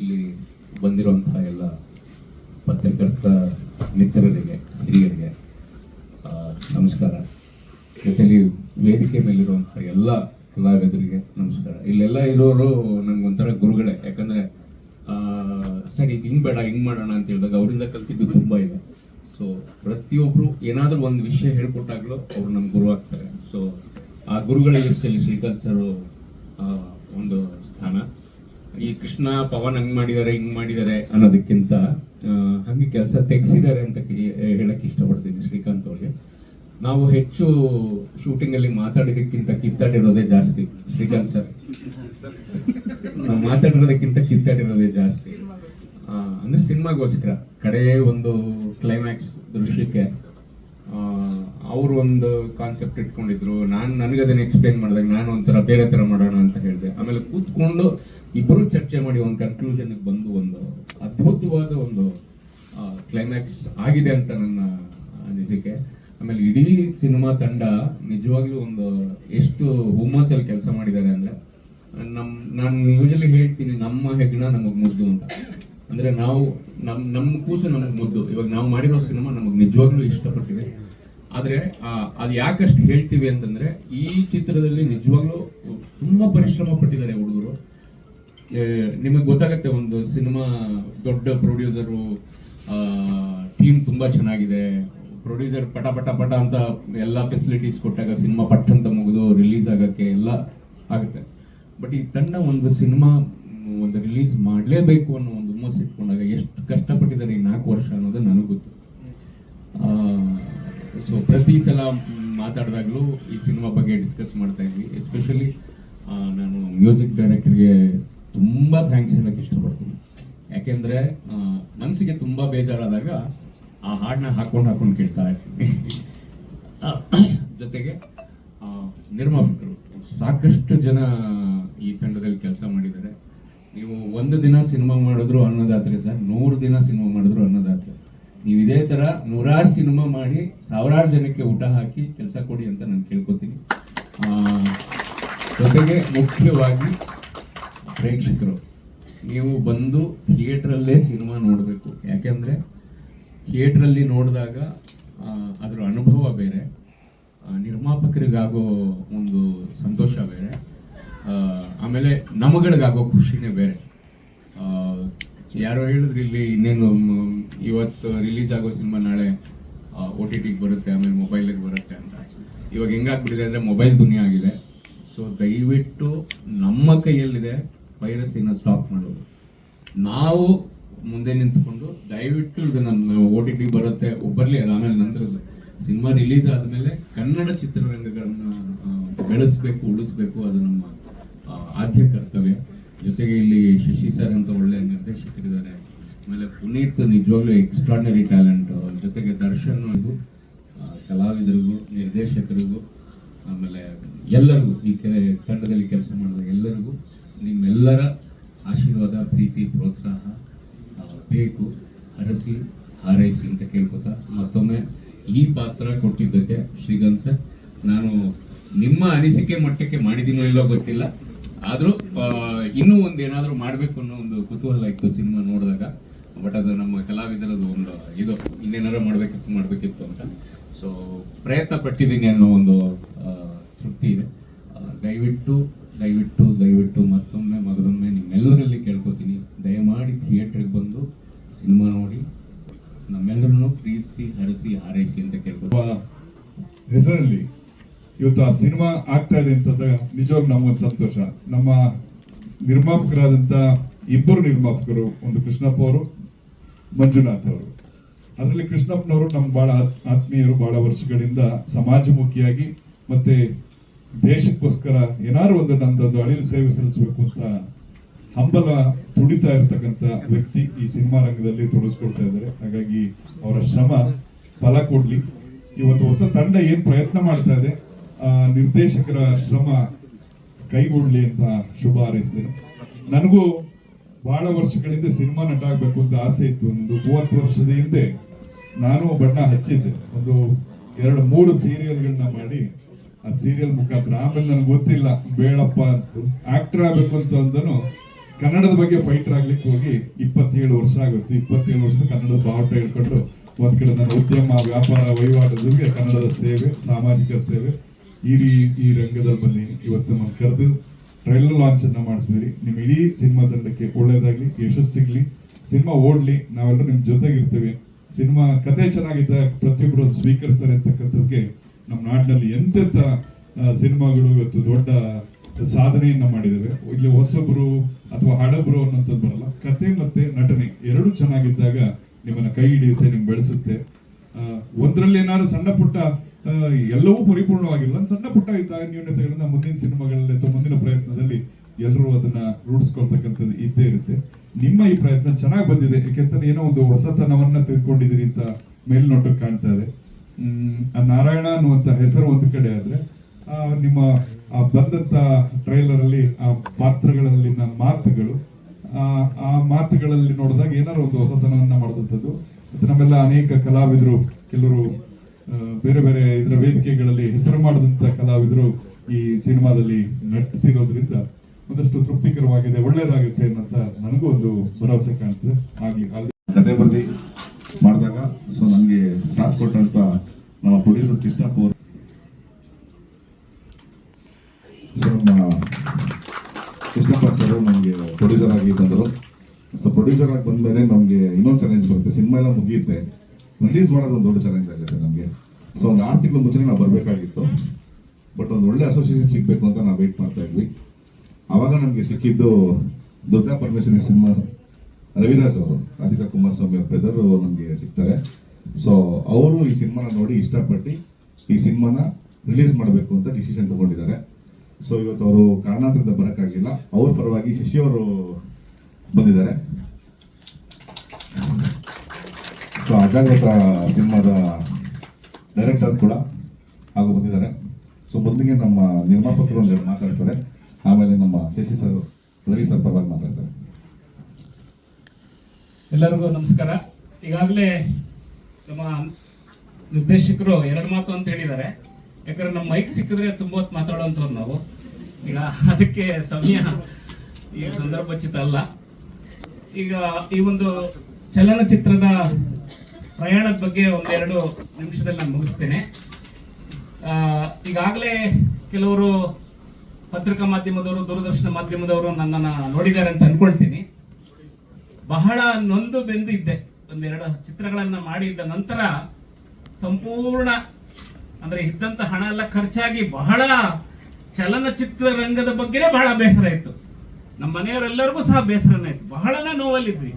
ಇಲ್ಲಿ ಬಂದಿರುವಂತಹ ಎಲ್ಲ ಪತ್ರಕರ್ತ ಮಿತ್ರರಿಗೆ, ಹಿರಿಯರಿಗೆ ನಮಸ್ಕಾರ. ಜೊತೆಲಿ ವೇದಿಕೆ ಮೇಲಿರುವಂತಹ ಎಲ್ಲ ಕಲಾವಿದರಿಗೆ ನಮಸ್ಕಾರ. ಇಲ್ಲೆಲ್ಲ ಇರೋರು ನಂಗೆ ಒಂಥರ ಗುರುಗಳೇ. ಯಾಕಂದ್ರೆ ಸರ್ ಹಿಂಗ್ ಬೇಡ, ಹಿಂಗೆ ಮಾಡೋಣ ಅಂತ ಹೇಳಿದಾಗ ಅವರಿಂದ ಕಲ್ತಿದ್ದು ತುಂಬ ಇದೆ. ಸೊ ಪ್ರತಿಯೊಬ್ಬರು ಏನಾದರೂ ಒಂದು ವಿಷಯ ಹೇಳ್ಕೊಟ್ಟಾಗಲೂ ಅವ್ರು ನಮ್ಗೆ ಗುರು ಆಗ್ತಾರೆ. ಸೊ ಆ ಗುರುಗಳ ಲಿಸ್ಟಲ್ಲಿ ಶ್ರೀಕಾಂತ್ ಸರ್ ಒಂದು ಸ್ಥಾನ. ಈ ಕೃಷ್ಣ ಪವನ್ ಹಂಗ್ ಮಾಡಿದ್ದಾರೆ ಹಿಂಗ್ ಮಾಡಿದ್ದಾರೆ ಅನ್ನೋದಕ್ಕಿಂತ ಹಂಗೆ ಕೆಲಸ ತೆಗ್ಸಿದ್ದಾರೆ ಅಂತ ಹೇಳಕ್ ಇಷ್ಟಪಡ್ತೀನಿ ಶ್ರೀಕಾಂತ್ ಅವ್ರಿಗೆ. ನಾವು ಹೆಚ್ಚು ಶೂಟಿಂಗ್ ಅಲ್ಲಿ ಮಾತಾಡಿದಕ್ಕಿಂತ ಕಿತ್ತಾಡಿರೋದೇ ಜಾಸ್ತಿ. ಶ್ರೀಕಾಂತ್ ಸರ್. ನಾವು ಮಾತಾಡಿರೋದಕ್ಕಿಂತ ಕಿತ್ತಾಡಿರೋದೇ ಜಾಸ್ತಿ. ಅಂದ್ರೆ ಸಿನಿಮಾಗೋಸ್ಕರ. ಕಡೆ ಒಂದು ಕ್ಲೈಮ್ಯಾಕ್ಸ್ ದೃಶ್ಯಕ್ಕೆ ಅವರು ಒಂದು ಕಾನ್ಸೆಪ್ಟ್ ಇಟ್ಕೊಂಡಿದ್ರು. ನಾನು ನನಗೆ ಅದನ್ನ ಎಕ್ಸ್ಪ್ಲೇನ್ ಮಾಡಿದಾಗ ನಾನು ಒಂಥರ ಬೇರೆ ಥರ ಮಾಡೋಣ ಆಮೇಲೆ ಕೂತ್ಕೊಂಡು ಇಬ್ಬರು ಚರ್ಚೆ ಮಾಡಿ ಒಂದು ಕನ್ಕ್ಲೂಷನ್ ಬಂದು ಒಂದು ಅದ್ಭುತವಾದ ಒಂದು ಕ್ಲೈಮ್ಯಾಕ್ಸ್ ಆಗಿದೆ ಅಂತ ನನ್ನ ಅನಿಸಿಕೆ. ಆಮೇಲೆ ಇಡೀ ಸಿನಿಮಾ ತಂಡ ನಿಜವಾಗ್ಲೂ ಒಂದು ಎಷ್ಟು ಹುಮ್ಮಸ್ಸಲ್ಲಿ ಕೆಲಸ ಮಾಡಿದ್ದಾರೆ ಅಂದ್ರೆ, ನಮ್, ನಾನು ಯೂಶಲಿ ಹೇಳ್ತೀನಿ ನಮ್ಮ ಹೆಗ್ಣ ನಮಗೆ ಮುದ್ದು ಅಂತ. ಅಂದ್ರೆ ನಾವು, ನಮ್ ನಮ್ಮ ಕೂಸು ನಮಗೆ ಮುದ್ದು. ಇವಾಗ ನಾವು ಮಾಡಿರೋ ಸಿನಿಮಾ ನಮಗೆ ನಿಜವಾಗ್ಲೂ ಇಷ್ಟಪಟ್ಟಿದೆ. ಆದರೆ ಅದ್ ಯಾಕಷ್ಟು ಹೇಳ್ತೀವಿ ಅಂತಂದ್ರೆ ಈ ಚಿತ್ರದಲ್ಲಿ ನಿಜವಾಗ್ಲೂ ತುಂಬಾ ಪರಿಶ್ರಮ ಪಟ್ಟಿದ್ದಾರೆ ಹುಡುಗರು ನಿಮಗೆ ಗೊತ್ತಾಗತ್ತೆ, ಒಂದು ಸಿನಿಮಾ ದೊಡ್ಡ ಪ್ರೊಡ್ಯೂಸರು ಟೀಮ್ ತುಂಬಾ ಚೆನ್ನಾಗಿದೆ. ಪ್ರೊಡ್ಯೂಸರ್ ಪಟ ಪಟ ಪಟ ಅಂತ ಎಲ್ಲ ಫೆಸಿಲಿಟೀಸ್ ಕೊಟ್ಟಾಗ ಸಿನಿಮಾ ಪಟ್ ಅಂತ ಮುಗಿದು ರಿಲೀಸ್ ಆಗಕ್ಕೆ ಎಲ್ಲ ಆಗುತ್ತೆ. ಬಟ್ ಈ ತಂಡ ಒಂದು ಸಿನಿಮಾ, ಒಂದು ರಿಲೀಸ್ ಮಾಡಲೇಬೇಕು ಅನ್ನೋ ಒಂದು ಹುಮ್ಮಸ್ ಇಟ್ಕೊಂಡಾಗ ಎಷ್ಟು ಕಷ್ಟಪಟ್ಟಿದ್ದಾರೆ ಈ ನಾಲ್ಕು ವರ್ಷ ಅನ್ನೋದು ನನಗೆ ಗೊತ್ತು. ಸೊ ಪ್ರತಿ ಸಲ ಮಾತಾಡಿದಾಗಲೂ ಈ ಸಿನಿಮಾ ಬಗ್ಗೆ ಡಿಸ್ಕಸ್ ಮಾಡ್ತಾ ಇದ್ವಿ. ಎಸ್ಪೆಷಲಿ ನಾನು ಮ್ಯೂಸಿಕ್ ಡೈರೆಕ್ಟರ್ಗೆ ತುಂಬ ಥ್ಯಾಂಕ್ಸ್ ಹೇಳಕ್ಕೆ ಇಷ್ಟಪಡ್ತೀನಿ. ಯಾಕೆಂದರೆ ಮನಸ್ಸಿಗೆ ತುಂಬ ಬೇಜಾರಾದಾಗ ಆ ಹಾಡನ್ನ ಹಾಕೊಂಡು ಹಾಕೊಂಡು ಕೇಳ್ತಾ ಇರ್ತೀನಿ. ಜೊತೆಗೆ ನಿರ್ಮಾಪಕರು, ಸಾಕಷ್ಟು ಜನ ಈ ತಂಡದಲ್ಲಿ ಕೆಲಸ ಮಾಡಿದ್ದಾರೆ. ನೀವು ಒಂದು ದಿನ ಸಿನಿಮಾ ಮಾಡಿದ್ರು ಅನ್ನೋದಾದ್ರೆ ಸರ್, ನೂರು ದಿನ ಸಿನಿಮಾ ಮಾಡಿದ್ರು ಅನ್ನೋದಾದ್ರೆ ನೀವು ಇದೇ ತರ ನೂರಾರು ಸಿನಿಮಾ ಮಾಡಿ ಸಾವಿರಾರು ಜನಕ್ಕೆ ಊಟ ಹಾಕಿ ಕೆಲಸ ಕೊಡಿ ಅಂತ ನಾನು ಕೇಳ್ಕೊತೀನಿ. ಜೊತೆಗೆ ಮುಖ್ಯವಾಗಿ ಪ್ರೇಕ್ಷಕರು. ನೀವು ಬಂದು ಥಿಯೇಟ್ರಲ್ಲೇ ಸಿನಿಮಾ ನೋಡಬೇಕು. ಯಾಕೆಂದರೆ ಥಿಯೇಟ್ರಲ್ಲಿ ನೋಡಿದಾಗ ಅದರ ಅನುಭವ ಬೇರೆ. ನಿರ್ಮಾಪಕರಿಗಾಗೋ ಒಂದು ಸಂತೋಷ ಬೇರೆ. ಆಮೇಲೆ ನಮಗಳಿಗಾಗೋ ಖುಷಿನೇ ಬೇರೆ. ಯಾರೋ ಹೇಳಿದ್ರು ಇಲ್ಲಿ ಇನ್ನೇನು ಇವತ್ತು ರಿಲೀಸ್ ಆಗೋ ಸಿನಿಮಾ ನಾಳೆ ಓ ಟಿ ಟಿಗೆ ಬರುತ್ತೆ, ಆಮೇಲೆ ಮೊಬೈಲಿಗೆ ಬರುತ್ತೆ ಅಂತ. ಇವಾಗ ಹೆಂಗಾಗ್ಬಿಟ್ಟಿದೆ ಅಂದರೆ ಮೊಬೈಲ್ ದುನಿಯಾ ಆಗಿದೆ. ಸೊ ದಯವಿಟ್ಟು ನಮ್ಮ ಕೈಯಲ್ಲಿದೆ ವೈರಸ್ಸಿನ ಸ್ಟಾಪ್ ಮಾಡೋದು. ನಾವು ಮುಂದೆ ನಿಂತ್ಕೊಂಡು ದಯವಿಟ್ಟು ಇದನ್ನು ಓ ಟಿ ಟಿ ಬರುತ್ತೆ ಬರಲಿ ಅದು ಆಮೇಲೆ ನಂತರದ್ದು. ಸಿನಿಮಾ ರಿಲೀಸ್ ಆದಮೇಲೆ ಕನ್ನಡ ಚಿತ್ರರಂಗಗಳನ್ನು ಬೆಳೆಸಬೇಕು, ಉಳಿಸ್ಬೇಕು, ಅದು ನಮ್ಮ ಆದ್ಯ ಕರ್ತವ್ಯ. ಜೊತೆಗೆ ಇಲ್ಲಿ ಶಶಿ ಸರ್ ಅಂತ ಒಳ್ಳೆ ನಿರ್ದೇಶಕರಿದ್ದಾರೆ. ಆಮೇಲೆ ಪುನೀತ್ ನಿಜವಾಗ್ಲೂ ಎಕ್ಸ್ಟ್ರಾರ್ನರಿ ಟ್ಯಾಲೆಂಟ್ ಜೊತೆಗೆ ದರ್ಶನ್ ಕಲಾವಿದರಿಗೂ, ನಿರ್ದೇಶಕರಿಗೂ ಆಮೇಲೆ ಎಲ್ಲರಿಗೂ ಈ ಕೆ ತಂಡದಲ್ಲಿ ಕೆಲಸ ಮಾಡಿದ ಎಲ್ಲರಿಗೂ ನಿಮ್ಮೆಲ್ಲರ ಆಶೀರ್ವಾದ, ಪ್ರೀತಿ, ಪ್ರೋತ್ಸಾಹ ಬೇಕು, ಹರಸಿ, ಹಾರೈಸಿ ಅಂತ ಕೇಳ್ಕೊತಾ ಮತ್ತೊಮ್ಮೆ ಈ ಪಾತ್ರ ಕೊಟ್ಟಿದ್ದಕ್ಕೆ ಶ್ರೀಗಂಧ ಸರ್, ನಾನು ನಿಮ್ಮ ಅನಿಸಿಕೆ ಮಟ್ಟಕ್ಕೆ ಮಾಡಿದ್ದೀನೋ ಇಲ್ಲೋ ಗೊತ್ತಿಲ್ಲ. ಆದರೂ ಇನ್ನೂ ಒಂದು ಏನಾದರೂ ಮಾಡಬೇಕು ಅನ್ನೋ ಒಂದು ಕುತೂಹಲ ಇತ್ತು ಸಿನಿಮಾ ನೋಡಿದಾಗ. ಬಟ್ ಅದು ನಮ್ಮ ಕಲಾವಿದರದ್ದು ಒಂದು ಇದು ಇನ್ನೇನಾರು ಮಾಡಬೇಕಿತ್ತು ಮಾಡಬೇಕಿತ್ತು ಅಂತ. ಸೊ ಪ್ರಯತ್ನ ಪಟ್ಟಿದ್ದೀನಿ ಅನ್ನೋ ಒಂದು ತೃಪ್ತಿ ಇದೆ. ದಯವಿಟ್ಟು ದಯವಿಟ್ಟು ದಯವಿಟ್ಟು ಮತ್ತೊಮ್ಮೆ, ಮಗದೊಮ್ಮೆ ನಿಮ್ಮೆಲ್ಲರಲ್ಲಿ ಕೇಳ್ಕೊತೀನಿ. ದಯಮಾಡಿ ಥಿಯೇಟ್ರಿಗೆ ಬಂದು ಸಿನಿಮಾ ನೋಡಿ ನಮ್ಮೆಲ್ಲರನ್ನು ಪ್ರೀತಿಸಿ, ಹರಿಸಿ, ಹಾರೈಸಿ ಅಂತ ಕೇಳ್ಕೊತೀನಿ. ಒಬ್ಬ ಹೆಸರಲ್ಲಿ ಇವತ್ತು ಆ ಸಿನಿಮಾ ಆಗ್ತಾ ಇದೆ ಅಂತಂದಾಗ ನಿಜವಾಗ್ ನಮಗೊಂದು ಸಂತೋಷ. ನಮ್ಮ ನಿರ್ಮಾಪಕರಾದಂತ ಇಬ್ಬರು ನಿರ್ಮಾಪಕರು, ಒಂದು ಕೃಷ್ಣಪ್ಪ ಅವರು ಮಂಜುನಾಥ್ ಅವರು. ಅದರಲ್ಲಿ ಕೃಷ್ಣಪ್ಪನವರು ನಮ್ಮ ಆತ್- ಆತ್ಮೀಯರು ಬಹಳ ವರ್ಷಗಳಿಂದ ಸಮಾಜಮುಖಿಯಾಗಿ ಮತ್ತೆ ದೇಶಕ್ಕೋಸ್ಕರ ಏನಾದ್ರು ಒಂದು ನಂದೊಂದು ಅಳಿಲು ಸೇವೆ ಸಲ್ಲಿಸಬೇಕು ಅಂತ ಹಂಬಲ ತುಡಿತಾ ಇರ್ತಕ್ಕಂಥ ವ್ಯಕ್ತಿ ಈ ಸಿನಿಮಾ ರಂಗದಲ್ಲಿ ತೊಡಗಿಸ್ಕೊಳ್ತಾ ಇದ್ದಾರೆ. ಹಾಗಾಗಿ ಅವರ ಶ್ರಮ ಫಲ ಕೊಡ್ಲಿ. ಇವತ್ತು ಹೊಸ ತಂಡ ಏನ್ ಪ್ರಯತ್ನ ಮಾಡ್ತಾ ಇದೆ, ಆ ನಿರ್ದೇಶಕರ ಶ್ರಮ ಕೈಗೊಳ್ಳಿ ಅಂತ ಶುಭ ಹಾರೈಸಿದೆ ನನಗೂ ಬಹಳ ವರ್ಷಗಳಿಂದ ಸಿನಿಮಾ ನಟ ಆಗ್ಬೇಕು ಅಂತ ಆಸೆ ಇತ್ತು. ಒಂದು ಮೂವತ್ತು ವರ್ಷದ ಹಿಂದೆ ನಾನು ಬಣ್ಣ ಹಚ್ಚಿದ್ದೆ. ಒಂದು ಎರಡು, ಮೂರು ಸೀರಿಯಲ್ಗಳನ್ನ ಮಾಡಿ ಆ ಸೀರಿಯಲ್ ಮುಖಾಂತರ. ಆಮೇಲೆ ನನಗೆ ಗೊತ್ತಿಲ್ಲ, ಬೇಡಪ್ಪ ಅಂತ ಆಕ್ಟರ್ ಆಗಬೇಕು ಅಂತ ಅಂದನು, ಕನ್ನಡದ ಬಗ್ಗೆ ಫೈಟರ್ ಆಗ್ಲಿಕ್ಕೆ ಹೋಗಿ ಇಪ್ಪತ್ತೇಳು ವರ್ಷ ಆಗುತ್ತೆ ಇಪ್ಪತ್ತೇಳು ವರ್ಷದ ಕನ್ನಡದ ಬಾವುಟ ಹಿಡ್ಕೊಂಡು ಒಂದ್ ಕಡೆ ನನ್ನ ಉದ್ಯಮ, ವ್ಯಾಪಾರ ವಹಿವಾಟದ ಜೊತೆಗೆ ಕನ್ನಡದ ಸೇವೆ, ಸಾಮಾಜಿಕ ಸೇವೆ, ಈ ಈ ರಂಗದಲ್ಲಿ ಬಂದೀನಿ ಇವತ್ತು ನಮ್ಮನ್ನು ಕರೆದು ಟ್ರೈಲರ್ ಲಾಂಚ್ ಅನ್ನ ಮಾಡಿಸಿದ್ರಿ ನಿಮ್ ಇಡೀ ಸಿನಿಮಾ ತಂಡಕ್ಕೆ ಒಳ್ಳೇದಾಗ್ಲಿ ಯಶಸ್ಸು ಸಿಗ್ಲಿ ಸಿನಿಮಾ ಓಡ್ಲಿ, ನಾವೆಲ್ಲರೂ ನಿಮ್ ಜೊತೆಗಿರ್ತೀವಿ. ಸಿನಿಮಾ ಕತೆ ಚೆನ್ನಾಗಿದ್ದ ಪ್ರತಿಯೊಬ್ಬರು ಸ್ವೀಕರಿಸ್ತಾರೆ ಅಂತಕ್ಕಂಥದ್ದಕ್ಕೆ ನಮ್ಮ ನಾಡಿನಲ್ಲಿ ಎಂತೆಂಥ ಸಿನಿಮಾಗಳು ಇವತ್ತು ದೊಡ್ಡ ಸಾಧನೆಯನ್ನ ಮಾಡಿದ್ದೇವೆ ಇಲ್ಲಿ ಹೊಸಬ್ರು ಅಥವಾ ಹಡಬ್ರು ಅನ್ನೋಂಥದ್ದು ಬರಲ್ಲ. ಕತೆ ಮತ್ತೆ ನಟನೆ ಎರಡು ಚೆನ್ನಾಗಿದ್ದಾಗ ನಿಮ್ಮನ್ನ ಕೈ ಹಿಡಿಯುತ್ತೆ, ನಿಮ್ಗೆ ಬೆಳೆಸುತ್ತೆ. ಒಂದರಲ್ಲಿ ಏನಾದ್ರು ಸಣ್ಣ ಪುಟ್ಟ ಎಲ್ಲವೂ ಪರಿಪೂರ್ಣವಾಗಿಲ್ಲ. ಒಂದು ಸಣ್ಣ ಪುಟ್ಟ ಇದ್ದ ನ್ಯೂನತೆಗಳನ್ನ ಮುಂದಿನ ಸಿನಿಮಾಗಳಲ್ಲಿ ಅಥವಾ ಮುಂದಿನ ಪ್ರಯತ್ನದಲ್ಲಿ ಎಲ್ಲರೂ ಅದನ್ನ ರೂಢಿಸ್ಕೊಳ್ತಕ್ಕಂಥದ್ದು ಇದ್ದೇ ಇರುತ್ತೆ. ನಿಮ್ಮ ಈ ಪ್ರಯತ್ನ ಚೆನ್ನಾಗಿ ಬಂದಿದೆ ಯಾಕೆಂತಂದ್ರೆ ಏನೋ ಒಂದು ಹೊಸತನವನ್ನ ತೆಗೆದುಕೊಂಡಿದ್ದೀರಿ ಅಂತ ಮೇಲ್ನೋಟಕ್ಕೆ ಕಾಣ್ತಾ ಇದೆ. ಹ್ಮ್, ನಾರಾಯಣ ಅನ್ನುವಂತ ಹೆಸರು ಒಂದು ಕಡೆ ಆದ್ರೆ ಆ ನಿಮ್ಮ ಆ ಬಂದಂತ ಟ್ರೈಲರ್ ಅಲ್ಲಿ ಆ ಪಾತ್ರಗಳಲ್ಲಿನ ಮಾತುಗಳು ಆ ಮಾತುಗಳಲ್ಲಿ ನೋಡಿದಾಗ ಏನಾದ್ರು ಒಂದು ಹೊಸತನವನ್ನ ಮಾಡಿದಂಥದ್ದು. ನಮ್ಮೆಲ್ಲ ಅನೇಕ ಕಲಾವಿದರು ಕೆಲವರು ಬೇರೆ ಬೇರೆ ಇದರ ವೇದಿಕೆಗಳಲ್ಲಿ ಹೆಸರು ಮಾಡಿದಂತ ಕಲಾವಿದರು ಈ ಸಿನಿಮಾದಲ್ಲಿ ನಟಿಸಿರೋದ್ರಿಂದ ಒಂದಷ್ಟು ತೃಪ್ತಿಕರವಾಗಿದೆ ಒಳ್ಳೇದಾಗುತ್ತೆ ಅನ್ನಂತ ನನಗೂ ಒಂದು ಭರವಸೆ ಕಾಣ್ತದೆ. ಆಗ್ಲಿ ಕತೆ ಬರ್ದು ಮಾಡಿದಾಗ ಸೊ ನನಗೆ ಸಾಥ್ ಕೊಟ್ಟಂತ ನಮ್ಮ ಪ್ರೊಡ್ಯೂಸರ್ ಕೃಷ್ಣಪ್ಪ ನಮ್ಮ ಕೃಷ್ಣಪ್ಪ ಸರ್ ನಮಗೆ ಪ್ರೊಡ್ಯೂಸರ್ ಆಗಿ ಬಂದರು. ಸೊ ಪ್ರೊಡ್ಯೂಸರ್ ಆಗಿ ಬಂದ್ಮೇಲೆ ನಮಗೆ ಇನ್ನೊಂದು ಚಾಲೆಂಜ್ ಬರುತ್ತೆ. ಸಿನಿಮಾ ಎಲ್ಲ ಮುಗಿಯುತ್ತೆ. ರಿಲೀಸ್ ಮಾಡೋದು ಒಂದು ದೊಡ್ಡ ಚಾಲೆಂಜ್ ಆಗುತ್ತೆ ನಮಗೆ. ಸೊ ಒಂದು ಆರು ತಿಂಗಳು ಮುಂಚೆನೇ ನಾವು ಬರಬೇಕಾಗಿತ್ತು. ಬಟ್ ಒಂದು ಒಳ್ಳೆ ಅಸೋಸಿಯೇಷನ್ ಸಿಗಬೇಕು ಅಂತ ನಾವು ವೇಟ್ ಮಾಡ್ತಾ ಇದ್ವಿ. ಆವಾಗ ನಮಗೆ ಸಿಕ್ಕಿದ್ದು ದುರ್ಗಾ ಪರಮೇಶ್ವರಿ ಸಿನಿಮಾ ರವಿರಾಜ್ ಅವರು, ರಾಧಿಕಾ ಕುಮಾರಸ್ವಾಮಿ ಅವ್ರ ಬ್ರದರ್ ನಮಗೆ ಸಿಗ್ತಾರೆ. ಸೊ ಅವರು ಈ ಸಿನಿಮಾನ ನೋಡಿ ಇಷ್ಟಪಟ್ಟು ಈ ಸಿನಿಮಾನ ರಿಲೀಸ್ ಮಾಡಬೇಕು ಅಂತ ಡಿಸಿಷನ್ ತಗೊಂಡಿದ್ದಾರೆ. ಸೊ ಇವತ್ತು ಅವರು ಕಾರಣಾಂತರದ ಬರೋಕ್ಕಾಗಿಲ್ಲ. ಅವ್ರ ಪರವಾಗಿ ಶಶಿ ಅವರು ಬಂದಿದ್ದಾರೆ. ಸೊ ಅಜಾಗ್ರತ ಸಿನಿಮಾದ ಡೈರೆಕ್ಟರ್ ಕೂಡ ಹಾಗೂ ಬಂದಿದ್ದಾರೆ. ಸೊ ಮೊದಲಿಗೆ ನಮ್ಮ ನಿರ್ಮಾಪಕರು ಒಂದೆರಡು ಮಾತಾಡ್ತಾರೆ. ಆಮೇಲೆ ನಮ್ಮ ಶಶಿ ಸರ್, ರವಿ ಸರ್ ಪರವಾಗಿ ಮಾತಾಡ್ತಾರೆ. ಎಲ್ಲರಿಗೂ ನಮಸ್ಕಾರ. ಈಗಾಗಲೇ ನಮ್ಮ ನಿರ್ದೇಶಕರು ಎರಡು ಮಾತು ಅಂತ ಹೇಳಿದ್ದಾರೆ. ಯಾಕಂದ್ರೆ ನಮ್ಮ ಮೈಕ್ ಸಿಕ್ಕಿದ್ರೆ ತುಂಬ ಹೊತ್ತು ಮಾತಾಡೋಂಥವ್ರು ನಾವು. ಈಗ ಅದಕ್ಕೆ ಸಮಯ ಈ ಸಂದರ್ಭೋಚಿತ ಅಲ್ಲ. ಈಗ ಈ ಒಂದು ಚಲನಚಿತ್ರದ ಪ್ರಯಾಣದ ಬಗ್ಗೆ ಒಂದೆರಡು ನಿಮಿಷದಲ್ಲಿ ನಾನು ಮುಗಿಸ್ತೇನೆ. ಈಗಾಗಲೇ ಕೆಲವರು ಪತ್ರಿಕಾ ಮಾಧ್ಯಮದವರು, ದೂರದರ್ಶನ ಮಾಧ್ಯಮದವರು ನನ್ನನ್ನು ನೋಡಿದ್ದಾರೆ ಅಂತ ಅಂದ್ಕೊಳ್ತೀನಿ ಬಹಳ ನೊಂದು ಬೆಂದು ಇದ್ದೆ ಒಂದೆರಡು ಚಿತ್ರಗಳನ್ನು ಮಾಡಿದ್ದ ನಂತರ ಸಂಪೂರ್ಣ, ಅಂದರೆ ಇದ್ದಂಥ ಹಣ ಎಲ್ಲ ಖರ್ಚಾಗಿ ಬಹಳ ಚಲನಚಿತ್ರ ರಂಗದ ಬಗ್ಗೆನೇ ಬಹಳ ಬೇಸರ ಇತ್ತು. ನಮ್ಮ ಮನೆಯವರೆಲ್ಲರಿಗೂ ಸಹ ಬೇಸರನೇ ಇತ್ತು. ಬಹಳನೇ ನೋವಲ್ಲಿದ್ವಿ.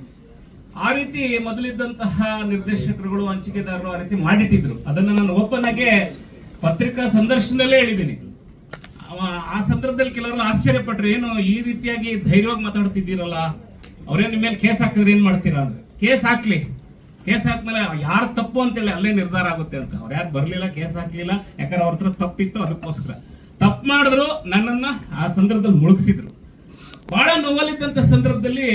ಆ ರೀತಿ ಮೊದಲಿದ್ದಂತಹ ನಿರ್ದೇಶಕರುಗಳು, ಹಂಚಿಕೆದಾರರು ಆ ರೀತಿ ಮಾಡಿಟ್ಟಿದ್ರು. ಅದನ್ನ ನಾನು ಓಪನ್ ಆಗಿ ಪತ್ರಿಕಾ ಸಂದರ್ಶನದಲ್ಲೇ ಹೇಳಿದ್ದೀನಿ. ಆ ಸಂದರ್ಭದಲ್ಲಿ ಕೆಲವರು ಆಶ್ಚರ್ಯಪಟ್ರು, ಏನು ಈ ರೀತಿಯಾಗಿ ಧೈರ್ಯವಾಗಿ ಮಾತಾಡ್ತಿದ್ದೀರಲ್ಲ? ಅವರೇ ನಿಮ್ಮ ಮೇಲೆ ಕೇಸ್ ಹಾಕಿದ್ರೆ ಏನ್ ಮಾಡ್ತೀರಾ? ಅಂದ್ರೆ ಕೇಸ್ ಹಾಕ್ಲಿ. ಕೇಸ್ ಹಾಕ್ಮೇಲೆ ಯಾರು ತಪ್ಪು ಅಂತೇಳಿ ಅಲ್ಲೇ ನಿರ್ಧಾರ ಆಗುತ್ತೆ ಅಂತ. ಅವ್ರು ಯಾರು ಬರ್ಲಿಲ್ಲ, ಕೇಸ್ ಹಾಕ್ಲಿಲ್ಲ, ಯಾಕಂದ್ರೆ ಅವ್ರ ಹತ್ರ ತಪ್ಪಿತ್ತು ಅದಕ್ಕೋಸ್ಕರ. ತಪ್ಪು ಮಾಡಿದ್ರು ನನ್ನನ್ನ ಆ ಸಂದರ್ಭದಲ್ಲಿ ಮುಳುಗಿಸಿದ್ರು. ಬಹಳ ನೋವಲ್ಲಿದ್ದಂತ ಸಂದರ್ಭದಲ್ಲಿ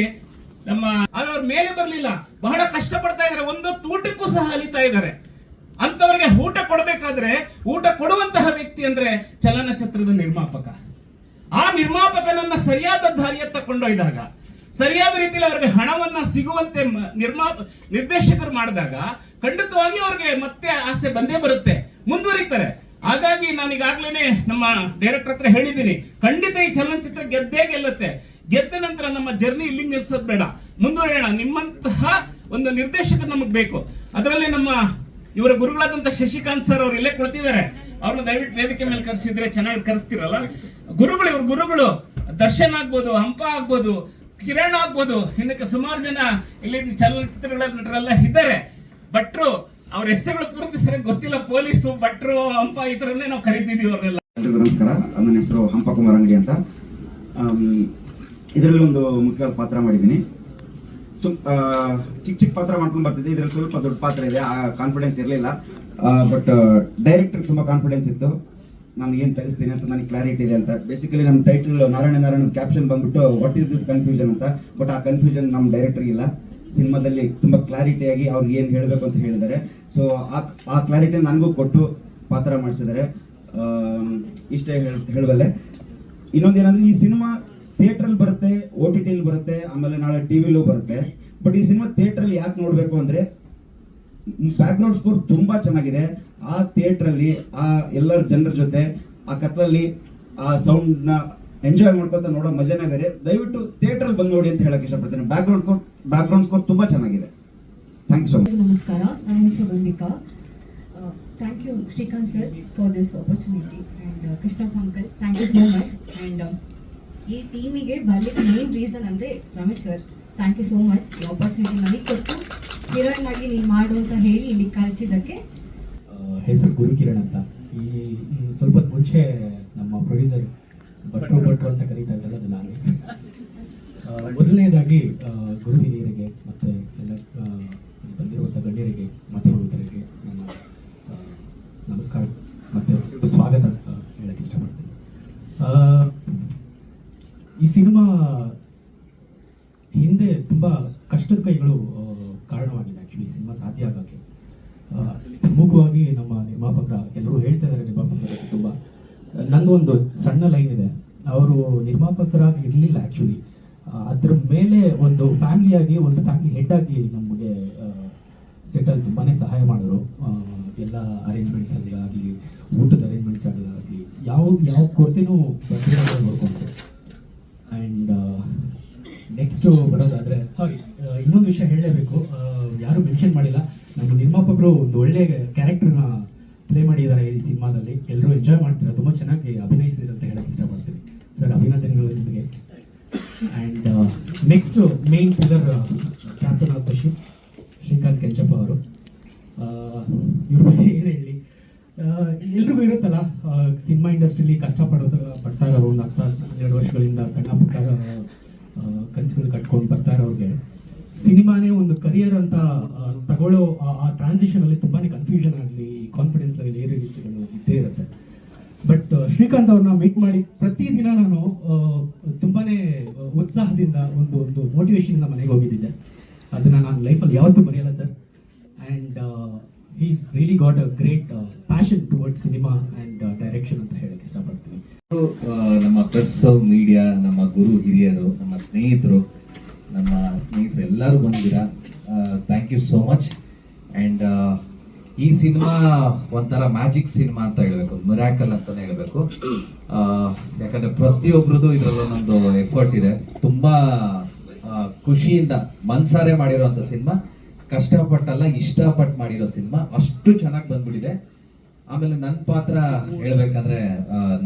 ನಮ್ಮ ಅವ್ರ ಮೇಲೆ ಬರಲಿಲ್ಲ. ಬಹಳ ಕಷ್ಟ ಪಡ್ತಾ ಇದ್ದಾರೆ. ಒಂದೊತ್ತು ತೂಟಕ್ಕೂ ಸಹ ಅಲಿತಾ ಇದ್ದಾರೆ. ಅಂತವರಿಗೆ ಊಟ ಕೊಡಬೇಕಾದ್ರೆ ಊಟ ಕೊಡುವಂತಹ ವ್ಯಕ್ತಿ ಅಂದ್ರೆ ಚಲನಚಿತ್ರದ ನಿರ್ಮಾಪಕ. ಆ ನಿರ್ಮಾಪಕನನ್ನ ಸರಿಯಾದ ದಾರಿಯತ್ತ ಕೊಂಡೊಯ್ದಾಗ, ಸರಿಯಾದ ರೀತಿಯಲ್ಲಿ ಅವ್ರಿಗೆ ಹಣವನ್ನ ಸಿಗುವಂತೆ ನಿರ್ಮಾಪ ನಿರ್ದೇಶಕರು ಮಾಡಿದಾಗ ಖಂಡಿತವಾಗಿ ಅವ್ರಿಗೆ ಮತ್ತೆ ಆಸೆ ಬಂದೇ ಬರುತ್ತೆ. ಮುಂದುವರಿತಾರೆ. ಹಾಗಾಗಿ ನಾನು ನಮ್ಮ ಡೈರೆಕ್ಟರ್ ಹತ್ರ ಹೇಳಿದ್ದೀನಿ. ಖಂಡಿತ ಈ ಚಲನಚಿತ್ರ ಗೆದ್ದೇ ಗೆಲ್ಲುತ್ತೆ. ಗೆದ್ದ ನಂತರ ನಮ್ಮ ಜರ್ನಿ ಇಲ್ಲಿ ನಿಲ್ಸೋದು ಬೇಡ. ಮುಂದುವರಿಯೋಣ ನಿಮ್ಮಂತಹ ಒಂದು ನಿರ್ದೇಶಕ ನಮಗೆ ಬೇಕು. ಅದರಲ್ಲಿ ನಮ್ಮ ಇವರ ಗುರುಗಳಾದಂತ ಶಶಿಕಾಂತ್ ಸರ್ ಅವ್ರು ಇಲ್ಲೇ ಕೊಡ್ತಿದ್ದಾರೆ ಅವ್ರನ್ನ ದಯವಿಟ್ಟು ವೇದಿಕೆ ಮೇಲೆ ಕರೆಸಿದ್ರೆ ಚೆನ್ನಾಗಿ ಕರೆಸ್ತಿರಲ್ಲ? ಗುರುಗಳು ಇವ್ರ, ಗುರುಗಳು, ದರ್ಶನ್ ಆಗ್ಬೋದು, ಹಂಪ ಆಗ್ಬೋದು, ಕಿರಣ್ ಆಗ್ಬೋದು ಇನ್ನಕ್ಕೆ ಸುಮಾರು ಜನ ಇಲ್ಲಿ ಚಲನಚಿತ್ರಗಳ ನಟರೆಲ್ಲ ಇದ್ದಾರೆ. ಭಟ್ರು, ಅವ್ರ ಹೆಸರುಗಳು ಪೂರ್ತಿ ಸರಿ ಗೊತ್ತಿಲ್ಲ, ಪೊಲೀಸು, ಭಟ್ರು, ಹಂಪ ಈ ತರನೇ ನಾವು ಕರೀತಿದೀವಿ ಅವ್ರನ್ನೆಲ್ಲ. ನಮಸ್ಕಾರ. ನನ್ನ ಹೆಸರು ಹಂಪ ಕುಮಾರ್ ಅಂತ. ಇದರಲ್ಲಿ ಒಂದು ಮುಖ್ಯವಾದ ಪಾತ್ರ ಮಾಡಿದ್ದೀನಿ. ತುಂಬ ಚಿಕ್ಕ ಚಿಕ್ಕ ಪಾತ್ರ ಮಾಡ್ಕೊಂಡು ಬರ್ತಿದ್ದೆ. ಇದರಲ್ಲಿ ಸ್ವಲ್ಪ ದೊಡ್ಡ ಪಾತ್ರ ಇದೆ. ಆ ಕಾನ್ಫಿಡೆನ್ಸ್ ಇರಲಿಲ್ಲ. ಬಟ್ ಡೈರೆಕ್ಟರ್ ತುಂಬ ಕಾನ್ಫಿಡೆನ್ಸ್ ಇತ್ತು. ನಾನು ಏನು ತೆಗಿಸ್ತೀನಿ ಅಂತ ನನಗೆ ಕ್ಲಾರಿಟಿ ಇದೆ ಅಂತ. ಬೇಸಿಕಲಿ ನಮ್ಮ ಟೈಟಲ್ ನಾರಾಯಣ ನಾರಾಯಣ ಕ್ಯಾಪ್ಷನ್ ಬಂದ್ಬಿಟ್ಟು ವಾಟ್ ಈಸ್ ದಿಸ್ ಕನ್ಫ್ಯೂಷನ್ ಅಂತ. ಬಟ್ ಆ ಕನ್ಫ್ಯೂಷನ್ ನಮ್ಮ ಡೈರೆಕ್ಟರ್ ಇಲ್ಲ. ಸಿನಿಮಾದಲ್ಲಿ ತುಂಬ ಕ್ಲಾರಿಟಿಯಾಗಿ ಅವ್ರಿಗೆ ಏನು ಹೇಳಬೇಕು ಅಂತ ಹೇಳಿದ್ದಾರೆ. ಸೊ ಆ ಆ ಕ್ಲಾರಿಟಿ ನನಗೂ ಕೊಟ್ಟು ಪಾತ್ರ ಮಾಡಿಸಿದ್ದಾರೆ. ಇಷ್ಟೇ ಹೇಳ್- ಹೇಳಬಲ್ಲೆ ಇನ್ನೊಂದು ಏನಂದ್ರೆ ಈ ಸಿನಿಮಾ ಥಿಯೇಟ್ರಲ್ಲಿ ಬರುತ್ತೆ ಓ ಟಿ ಟಿಲಿ ಬರುತ್ತೆ, ಆಮೇಲೆ ನಾಳೆ ಟಿ ವಿಲೂ ಬರುತ್ತೆ. ಬಟ್ ಈ ಸಿನಿಮಾ ಥಿಯೇಟ್ರಲ್ಲಿ ಯಾಕೆ ನೋಡಬೇಕು ಅಂದರೆ ಬ್ಯಾಕ್ಗ್ರೌಂಡ್ ಸ್ಕೋರ್ ತುಂಬಾ ಚೆನ್ನಾಗಿದೆ. ಆ ಥಿಯೇಟರ್ ಅಲ್ಲಿ ಆ ಎಲ್ಲರ ಜನರ ಜೊತೆ, ಆ ಕತ್ಲಲ್ಲಿ ಆ ಸೌಂಡ್ನ ಎಂಜಾಯ್ ಮಾಡ್ಕೊತ ನೋಡೋ ಮಜಾನೇ ಬೇರೆ. ದಯವಿಟ್ಟು ಥಿಯೇಟರ್ ಅಲ್ಲಿ ಬಂದು ನೋಡಿ ಅಂತ ಹೇಳಕ್ ಇಷ್ಟಪಡ್ತೇನೆ. ಬ್ಯಾಕ್ಗ್ರೌಂಡ್ ಸ್ಕೋರ್ ಬ್ಯಾಕ್ಗ್ರೌಂಡ್ ಸ್ಕೋರ್ ತುಂಬಾ ಚೆನ್ನಾಗಿದೆ. ಥ್ಯಾಂಕ್ ಯು ಸೊ ಮಚ್ ನಮಸ್ಕಾರ. ನನ್ನ ಹೆಸರು Bhoomika. Thank you Srikanth sir for this opportunity and Krishnappa uncle thank you so much and ಈ ಟೀಮಿಗೆ ಬರ್ಲಿಕ್ಕೆ ಮೇನ್ ರೀಸನ್ ಅಂದರೆ Ramesh sir thank you so much ಈ ಆಪರ್ಚುನಿಟಿ ನನಗೆ ಕೊಟ್ಟು ಹೀರೋಯಿನ್ ಆಗಿ ನೀವು ಮಾಡು ಅಂತ ಹೇಳಿ ಇಲ್ಲಿ ಕಳಿಸಿದ್ದಕ್ಕೆ ಹೆಸರು ಹೆಸರು ಗುರುಕಿರಣ್ ಅಂತ. ಈ ಸ್ವಲ್ಪ ಮುಂಚೆ ನಮ್ಮ ಪ್ರೊಡ್ಯೂಸರ್ ಭಟ್ರು ಭಟ್ರು ಅಂತ ಕರೀತಾ ಇದ್ರಲ್ಲ ಅದು ನಾನೇ ಮೊದಲನೇದಾಗಿ ಗುರು ಹಿರಿಯರಿಗೆ ಮತ್ತು ಎಲ್ಲ ಬಂದಿರುವಂಥ ಗಣ್ಯರಿಗೆ ಮತ್ತೆ ನನ್ನ ಆ, ನಮಸ್ಕಾರ ಮತ್ತು ಸ್ವಾಗತ ಹೇಳಕ್ಕೆ ಇಷ್ಟಪಡ್ತೀನಿ. ಈ ಸಿನಿಮಾ ಹಿಂದೆ ತುಂಬ ಕಷ್ಟದ ಕೈಗಳು ಕಾರಣವಾಗಿದೆ ಆ್ಯಕ್ಚುಲಿ ಸಿನಿಮಾ ಸಾಧ್ಯ ಆಗೋಕ್ಕೆ. ಪ್ರಮುಖವಾಗಿ ನಮ್ಮ ನಿರ್ಮಾಪಕರ ಎಲ್ಲರೂ ಹೇಳ್ತಾ ಇದ್ದಾರೆ ನಿರ್ಮಾಪಕರ ತುಂಬ. ನಂದು ಒಂದು ಸಣ್ಣ ಲೈನ್ ಇದೆ. ಅವರು ನಿರ್ಮಾಪಕರಾಗಿ ಇರಲಿಲ್ಲ ಆ್ಯಕ್ಚುಲಿ ಅದ್ರ ಮೇಲೆ ಒಂದು ಫ್ಯಾಮಿಲಿಯಾಗಿ ಒಂದು ಫ್ಯಾಮಿಲಿ ಹೆಡ್ ಆಗಿ ನಮಗೆ ಸೆಟಲ್ ತುಂಬಾ ಸಹಾಯ ಮಾಡಿದ್ರು. ಎಲ್ಲ ಅರೇಂಜ್ಮೆಂಟ್ಸಲ್ಲಿ ಆಗಲಿ, ಊಟದ ಅರೇಂಜ್ಮೆಂಟ್ಸ್ ಆಗಲಿ, ಯಾವ ಯಾವ ಕೊರತೆನೂ ಬರ್ದಿರೋದೇ ನೋಡ್ಕೊಂಡ್ರು. ಆ್ಯಂಡ್ ನೆಕ್ಸ್ಟು ಬರೋದಾದರೆ ಸಾರಿ ಇನ್ನೊಂದು ವಿಷಯ ಹೇಳಲೇಬೇಕು. ಯಾರೂ ಮೆನ್ಷನ್ ಮಾಡಿಲ್ಲ. ನಮ್ಮ ನಿರ್ಮಾಪಕರು ಒಂದು ಒಳ್ಳೆ ಕ್ಯಾರೆಕ್ಟರ್ನ ಪ್ಲೇ ಮಾಡಿದ್ದಾರೆ ಈ ಸಿನಿಮಾದಲ್ಲಿ. ಎಲ್ಲರೂ ಎಂಜಾಯ್ ಮಾಡ್ತೀರಾ? ತುಂಬ ಚೆನ್ನಾಗಿ ಅಭಿನಯಿಸಿದ್ರು ಅಂತ ಹೇಳಕ್ಕೆ ಇಷ್ಟಪಡ್ತೀನಿ. ಸರ್ ಅಭಿನಂದನೆಗಳು ನಿಮಗೆ. And next main pillar captain of the ship Srikanth Kenchappa ಅವರು. ಇವ್ರ ಬಗ್ಗೆ ಏನು ಹೇಳಿ? ಎಲ್ರಿಗೂ ಇರುತ್ತಲ್ಲ ಸಿನಿಮಾ ಇಂಡಸ್ಟ್ರಿಲಿ ಕಷ್ಟಪಡೋದು, ಪಡ್ತಾ ಇರೋ ಒಂದು ವರ್ಷಗಳಿಂದ ಸಣ್ಣ ಪುಟ್ಟ ಕನಸುಗಳು ಕಟ್ಕೊಂಡು ಬರ್ತಾ ಇರೋರಿಗೆ, ಸಿನಿಮಾನೇ ಒಂದು ಕರಿಯರ್ ಅಂತ ತಗೊಳ್ಳೋ, ಆ- ಟ್ರಾನ್ಸಿಷನ್ ಅಲ್ಲಿ ತುಂಬಾನೇ ಕನ್ಫ್ಯೂಷನ್ ಆಗಲಿ ಕಾನ್ಫಿಡೆನ್ಸ್ ಏರು ರೀತಿಗಳು ಇದ್ದೇ ಇರುತ್ತೆ. ಬಟ್ ಶ್ರೀಕಾಂತ್ ಅವ್ರನ್ನ ಮೀಟ್ ಮಾಡಿ ಪ್ರತಿದಿನ ನಾನು ತುಂಬಾನೇ ಉತ್ಸಾಹದಿಂದ ಒಂದು ಒಂದು ಮೋಟಿವೇಶನ್ ಮನೆಗೆ ಹೋಗಿದ್ದೆ ಅದನ್ನ ನಾನು ಲೈಫಲ್ಲಿ ಯಾವತ್ತೂ ಮರೆಯಲ್ಲ sir and is really got a great passion towards cinema and direction ಅಂತ ಹೇಳಕ್ಕೆ ಇಷ್ಟಪಡ್ತೀನಿ. ಪ್ರೆಸ್ ಮೀಡಿಯಾ ನಮ್ಮ ಗುರು ಹಿರಿಯರು, ನಮ್ಮ ಸ್ನೇಹಿತರು ನಮ್ಮ ಸ್ನೇಹಿತರು ಎಲ್ಲರೂ ಬಂದಿರಾ thank you so much and ಈ ಸಿನಿಮಾ ಒಂಥರ ಮ್ಯಾಜಿಕ್ ಸಿನಿಮಾ ಅಂತ ಹೇಳ್ಬೇಕು ಮಿರಾಕಲ್ ಅಂತಾನೆ ಹೇಳಬೇಕು. ಯಾಕಂದರೆ ಪ್ರತಿಯೊಬ್ರದ್ದು ಇದ್ರಲ್ಲಿ ಒಂದೊಂದು ಎಫರ್ಟ್ ಇದೆ. ತುಂಬಾ ಖುಷಿಯಿಂದ ಮನ್ಸಾರೆ ಮಾಡಿರೋವಂಥ ಸಿನಿಮಾ. ಕಷ್ಟಪಟ್ಟಲ್ಲ, ಇಷ್ಟಪಟ್ಟು ಮಾಡಿರೋ ಸಿನಿಮಾ. ಅಷ್ಟು ಚೆನ್ನಾಗಿ ಬಂದ್ಬಿಟ್ಟಿದೆ. ಆಮೇಲೆ ನನ್ನ ಪಾತ್ರ ಹೇಳ್ಬೇಕಂದ್ರೆ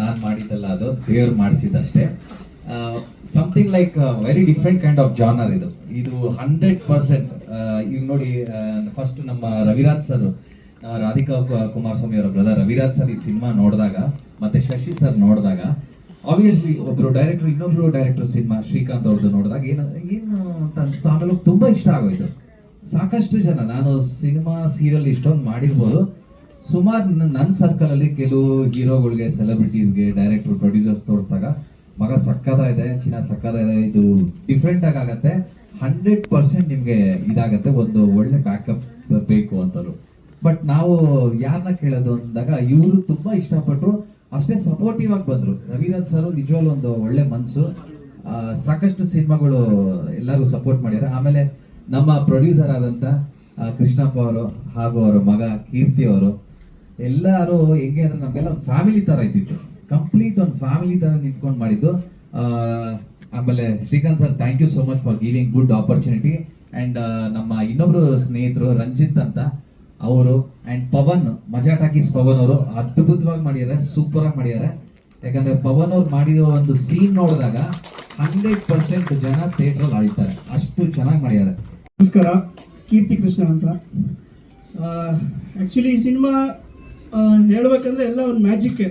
ನಾನು ಮಾಡಿದ್ದಲ್ಲ ಅದು, ದೇವ್ರು ಮಾಡಿಸಿದ್ದಷ್ಟೇ. Something like very different kind of genre ಇದು. ಇದು ಹಂಡ್ರೆಡ್ ಪರ್ಸೆಂಟ್ ಈಗ ನೋಡಿ ಫಸ್ಟ್ ನಮ್ಮ ರವಿರಾಜ್ ಸರ್ ರಾಧಿಕಾ ಕುಮಾರಸ್ವಾಮಿ ಅವರ ಬ್ರದರ್ ರವಿರಾಜ್ ಸರ್ ಈ ಸಿನಿಮಾ ನೋಡಿದಾಗ, ಮತ್ತೆ ಶಶಿ ಸರ್ ನೋಡಿದಾಗ ಆಬ್ವಿಯಸ್ಲಿ ಒಬ್ರು ಡೈರೆಕ್ಟರ್ ಇನ್ನೊಬ್ರು ಡೈರೆಕ್ಟರ್ ಸಿನಿಮಾ ಶ್ರೀಕಾಂತ್ ಅವ್ರದ್ದು ನೋಡಿದಾಗ ಏನು ಏನು ಅಂತ ಅನಿಸ್ತು. ಆಮೇಲೆ ತುಂಬಾ ಇಷ್ಟ ಆಗೋಯ್ತು. ಸಾಕಷ್ಟು ಜನ, ನಾನು ಸಿನಿಮಾ ಸೀರಿಯಲ್ ಇಷ್ಟೊಂದು ಮಾಡಿರ್ಬೋದು. ಸುಮಾರು ನನ್ನ ಸರ್ಕಲ್ ಅಲ್ಲಿ ಕೆಲವು ಹೀರೋಗಳಿಗೆ ಸೆಲೆಬ್ರಿಟೀಸ್ಗೆ ಡೈರೆಕ್ಟರ್ ಪ್ರೊಡ್ಯೂಸರ್ಸ್ ತೋರಿಸಿದಾಗ, ಮಗ ಸಕ್ಕದ ಇದೆ, ಚಿನ್ನ ಸಕ್ಕದ ಇದೆ, ಇದು ಡಿಫ್ರೆಂಟ್ ಆಗಿ ಆಗತ್ತೆ ಹಂಡ್ರೆಡ್ ಪರ್ಸೆಂಟ್ ನಿಮ್ಗೆ ಇದಾಗತ್ತೆ, ಒಂದು ಒಳ್ಳೆ ಬ್ಯಾಕಪ್ ಬೇಕು ಅಂತರು ಬಟ್ ನಾವು ಯಾರನ್ನ ಕೇಳೋದು ಅಂದಾಗ, ಇವರು ತುಂಬಾ ಇಷ್ಟಪಟ್ಟರು ಅಷ್ಟೇ ಸಪೋರ್ಟಿವ್ ಆಗಿ ಬಂದರು. ರವಿರಾಜ್ ಸರ್ ನಿಜವಾಗ್ಲೂ ಒಂದು ಒಳ್ಳೆ ಮನಸ್ಸು ಸಾಕಷ್ಟು ಸಿನಿಮಾಗಳು ಎಲ್ಲರೂ ಸಪೋರ್ಟ್ ಮಾಡ್ಯಾರ. ಆಮೇಲೆ ನಮ್ಮ ಪ್ರೊಡ್ಯೂಸರ್ ಆದಂತ ಕೃಷ್ಣಪ್ಪ ಅವರು ಹಾಗೂ ಅವರ ಮಗ ಕೀರ್ತಿ ಅವರು ಎಲ್ಲರೂ ಹೆಂಗೆ ಅಂದ್ರೆ ನಮಗೆಲ್ಲ ಒಂದು ಫ್ಯಾಮಿಲಿ ತರ ಇದ್ದಿತ್ತು. ಕಂಪ್ಲೀಟ್ ಒಂದು ಫ್ಯಾಮಿಲಿ ತರ ನಿಂತ್ಕೊಂಡು ಮಾಡಿದ್ದು. ಆಮೇಲೆ Srikanth sir thank you so much for giving good opportunity and ನಮ್ಮ ಇನ್ನೊಬ್ರು ಸ್ನೇಹಿತರು ರಂಜಿತ್ ಅಂತ ಅವರು ಅಂಡ್ ಪವನ್, ಮಜಾ ಟಾಕೀಸ್ ಪವನ್ ಅವರು ಅದ್ಭುತವಾಗಿ ಮಾಡಿದ್ದಾರೆ ಸೂಪರ್ ಆಗಿ ಮಾಡಿದ್ದಾರೆ. ಯಾಕಂದ್ರೆ ಪವನ್ ಅವ್ರು ಮಾಡಿರೋ ಒಂದು ಸೀನ್ ನೋಡಿದಾಗ ಹಂಡ್ರೆಡ್ ಪರ್ಸೆಂಟ್ ಜನ ಥಿಯೇಟ್ರಲ್ಲಿ ಆಡಿದ್ದಾರೆ ಅಷ್ಟು ಚೆನ್ನಾಗಿ ಮಾಡಿದ್ದಾರೆ. ನಮಸ್ಕಾರ, ಕೀರ್ತಿ ಕೃಷ್ಣ ಅಂತ. ಆ್ಯಕ್ಚುಲಿ ಸಿನಿಮಾ ಹೇಳ್ಬೇಕಂದ್ರೆ ಎಲ್ಲ ಒಂದು ಮ್ಯಾಜಿಕ್ಕೆ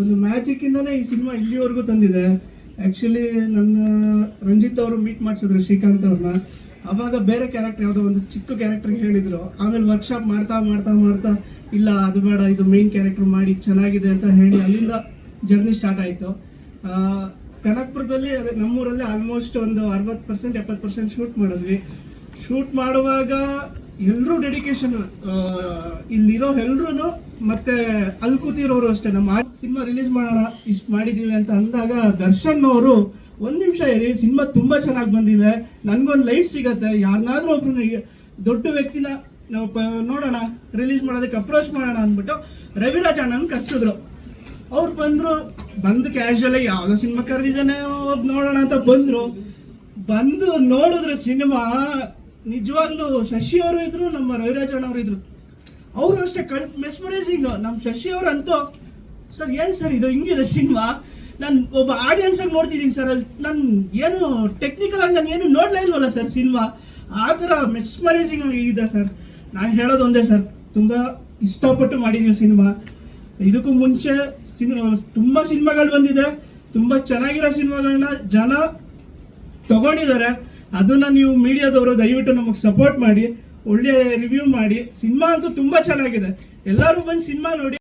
ಒಂದು ಮ್ಯಾಜಿಕ್ಕಿಂದನೇ ಈ ಸಿನಿಮಾ ಇಲ್ಲಿವರೆಗೂ ತಂದಿದೆ. ಆ್ಯಕ್ಚುಲಿ ನನ್ನ ರಂಜಿತ್ ಅವರು ಮೀಟ್ ಮಾಡಿಸಿದ್ರು ಶ್ರೀಕಾಂತ್ ಅವ್ರನ್ನ. ಅವಾಗ ಬೇರೆ ಕ್ಯಾರೆಕ್ಟರ್ ಯಾವುದೋ ಒಂದು ಚಿಕ್ಕ ಕ್ಯಾರೆಕ್ಟರ್ಗೆ ಹೇಳಿದರು. ಆಮೇಲೆ ವರ್ಕ್ಶಾಪ್ ಮಾಡ್ತಾ ಮಾಡ್ತಾ ಮಾಡ್ತಾ, ಇಲ್ಲ, ಅದು ಬೇಡ, ಇದು ಮೇನ್ ಕ್ಯಾರೆಕ್ಟರ್ ಮಾಡಿ ಚೆನ್ನಾಗಿದೆ ಅಂತ ಹೇಳಿ ಅಲ್ಲಿಂದ ಜರ್ನಿ ಸ್ಟಾರ್ಟ್ ಆಯಿತು. ಕನಕಪುರದಲ್ಲಿ ಅದೇ ನಮ್ಮೂರಲ್ಲಿ ಆಲ್ಮೋಸ್ಟ್ ಒಂದು ಅರವತ್ತು ಪರ್ಸೆಂಟ್ ಎಪ್ಪತ್ತು ಪರ್ಸೆಂಟ್ ಶೂಟ್ ಮಾಡಿದ್ವಿ. ಶೂಟ್ ಮಾಡುವಾಗ ಎಲ್ಲರೂ ಡೆಡಿಕೇಶನ್ ಇಲ್ಲಿರೋ ಎಲ್ಲರೂ ಮತ್ತೆ ಅಲ್ಲಿ ಕೂತಿರೋರು ಅಷ್ಟೇ, ನಮ್ಮ ಸಿನಿಮಾ ರಿಲೀಸ್ ಮಾಡೋಣ ಇಷ್ಟು ಮಾಡಿದೀವಿ ಅಂತ ಅಂದಾಗ ದರ್ಶನ್ ಅವರು ಒಂದು ನಿಮಿಷ ಇರಿ, ಸಿನಿಮಾ ತುಂಬಾ ಚೆನ್ನಾಗಿ ಬಂದಿದೆ, ನನ್ಗೊಂದು ಲೈಫ್ ಸಿಗತ್ತೆ ಯಾರನ್ನಾದ್ರೂ ಒಬ್ರು ದೊಡ್ಡ ವ್ಯಕ್ತಿನ ನಾವು ನೋಡೋಣ ರಿಲೀಸ್ ಮಾಡೋದಕ್ಕೆ ಅಪ್ರೋಚ್ ಮಾಡೋಣ ಅಂದ್ಬಿಟ್ಟು ರವಿರಾಜ್ ಅಣ್ಣನ ಕರ್ಸಿದ್ರು. ಅವ್ರು ಬಂದ್ರು, ಬಂದು ಕ್ಯಾಶುವಲ್ ಯಾವುದೋ ಯಾವ್ದೋ ಸಿನಿಮಾ ಕರೆದಿದ್ದಾನೆ ಒಬ್ಬ ನೋಡೋಣ ಅಂತ ಬಂದ್ರು. ಬಂದು ನೋಡಿದ್ರು ಸಿನಿಮಾ ನಿಜವಾಗ್ಲೂ ಶಶಿ ಅವರು ಇದ್ರು, ನಮ್ಮ ರವಿರಾಜ್ ಅಣ್ಣ ಅವರು ಇದ್ರು. ಅವರು ಅಷ್ಟೇ ಕಣ್ ಮೆಸ್ಮರೈಸಿಂಗ್ ನಮ್ಮ ಶಶಿ ಅವರಂತೂ, ಸರ್, ಏನು ಸರ್ ಇದು? ಹಿಂಗಿದೆ ಸಿನಿಮಾ? ನಾನು ಒಬ್ಬ ಆಡಿಯನ್ಸ್ ಆಗಿ ನೋಡ್ತಿದ್ದೀನಿ ಸರ್. ಅಲ್ಲಿ ನಾನು ಏನು ಟೆಕ್ನಿಕಲ್ ಆಗಿ ನಾನು ಏನು ನೋಡ್ಲೇ ಇಲ್ವಲ್ಲ ಸರ್ ಸಿನಿಮಾ? ಆ ಥರ ಮೆಸ್ಮರೈಸಿಂಗ್ ಆಗಿದೆ ಸರ್. ನಾನು ಹೇಳೋದು ಒಂದೇ ಸರ್, ತುಂಬ ಇಷ್ಟಪಟ್ಟು ಮಾಡಿದ್ದೀವಿ ಸಿನಿಮಾ. ಇದಕ್ಕೂ ಮುಂಚೆ ಸಿನಿಮಾ ತುಂಬ ಸಿನಿಮಾಗಳು ಬಂದಿದೆ. ತುಂಬ ಚೆನ್ನಾಗಿರೋ ಸಿನಿಮಾಗಳನ್ನ ಜನ ತಗೊಂಡಿದ್ದಾರೆ. ಅದನ್ನ ನೀವು ಮೀಡಿಯಾದವರು ದಯವಿಟ್ಟು ನಮಗೆ ಸಪೋರ್ಟ್ ಮಾಡಿ. ಒಳ್ಳೆ ರಿವ್ಯೂ ಮಾಡಿ. ಸಿನಿಮಾ ಅಂತೂ ತುಂಬ ಚೆನ್ನಾಗಿದೆ. ಎಲ್ಲರೂ ಬಂದು ಸಿನಿಮಾ ನೋಡಿ.